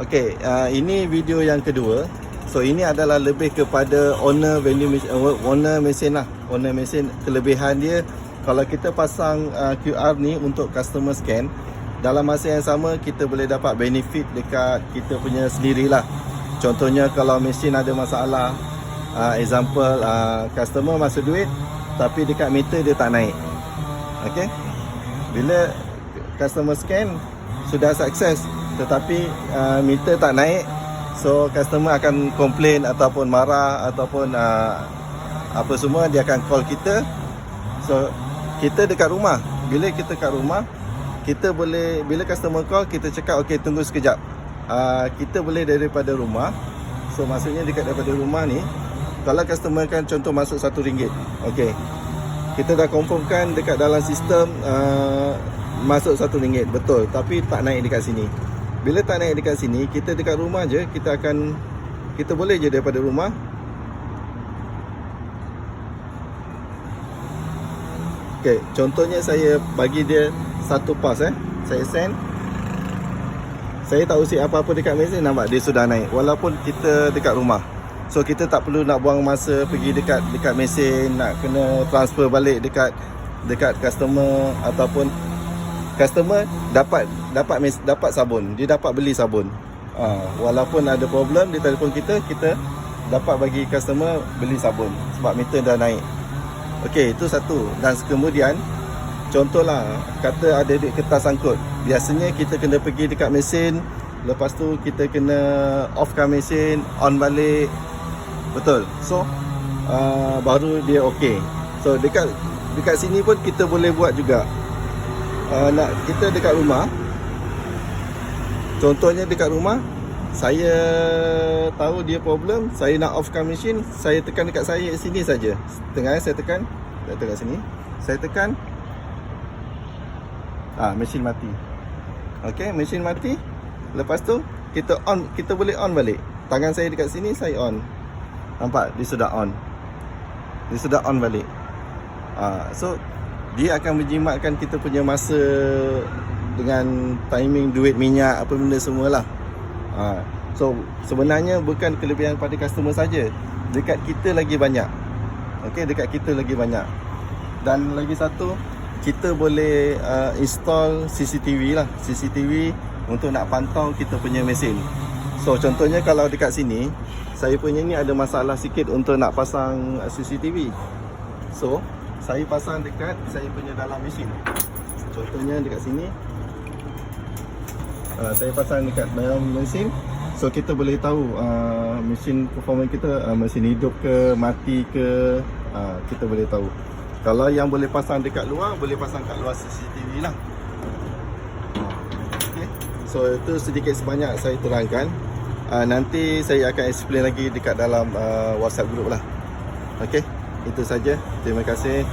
Okey, uh, ini video yang kedua. So ini adalah lebih kepada owner vending machine, uh, owner mesin lah. Owner mesin kelebihan dia kalau kita pasang uh, QR ni untuk customer scan dalam masa yang sama kita boleh dapat benefit dekat kita punya sendirilah. Contohnya kalau mesin ada masalah, uh, example uh, customer masuk duit tapi dekat meter dia tak naik. Okey. Bila customer scan sudah sukses tetapi uh, meter tak naik so customer akan komplain ataupun marah ataupun uh, apa semua dia akan call kita. So kita dekat rumah. Bila kita kat rumah kita boleh bila customer call kita cakap okey tunggu sekejap. Uh, kita boleh daripada rumah. So maksudnya dekat daripada rumah ni kalau customer kan contoh masuk satu ringgit okey. Kita dah confirmkan dekat dalam sistem uh, masuk satu ringgit. Betul tapi tak naik dekat sini bila tak naik dekat sini kita dekat rumah je kita akan kita boleh je daripada rumah Okay, contohnya saya bagi dia satu pas eh. Saya send. Saya tak usik apa-apa dekat mesin nampak dia sudah naik walaupun kita dekat rumah. So kita tak perlu nak buang masa pergi dekat dekat mesin nak kena transfer balik dekat dekat customer ataupun customer dapat dapat dapat sabun. Dia dapat beli sabun. Ha, walaupun ada problem dia telefon kita, kita dapat bagi customer beli sabun sebab meter dah naik. Okey, itu satu. Dan kemudian contohlah kata ada duit kertas sangkut. Biasanya kita kena pergi dekat mesin, lepas tu kita kena offkan mesin, on balik. Betul. So uh, baru dia okey. So dekat dekat sini pun kita boleh buat juga. Uh, nak kita dekat rumah. Contohnya dekat rumah saya tahu dia problem, saya nak offkan mesin, saya tekan dekat saya sini saja. Tengah saya tekan, saya tekan sini. Saya tekan ah mesin mati. Okey, mesin mati. Lepas tu kita on, kita boleh on balik. Tangan saya dekat sini, saya on. Nampak? Dia sudah on. Dia sudah on balik. Ah, so dia akan menjimatkan kita punya masa dengan timing duit minyak apa benda semualah. Ha, so sebenarnya bukan kelebihan pada customer saja. Dekat kita lagi banyak. Okey, dekat kita lagi banyak. Dan lagi satu, kita boleh uh, install CCTV lah. CCTV untuk nak pantau kita punya mesin. So contohnya kalau dekat sini, saya punya ni ada masalah sikit untuk nak pasang uh, CCTV. So, saya pasang dekat saya punya dalam mesin. Contohnya dekat sini, uh, saya pasang dekat dalam mesin. So kita boleh tahu uh, mesin performance kita uh, mesin hidup ke mati ke uh, kita boleh tahu. Kalau yang boleh pasang dekat luar boleh pasang kat luar CCTV lah. Okay. so itu sedikit sebanyak saya terangkan. Uh, nanti saya akan explain lagi dekat dalam uh, whatsapp group lah. Ok itu saja. Terima kasih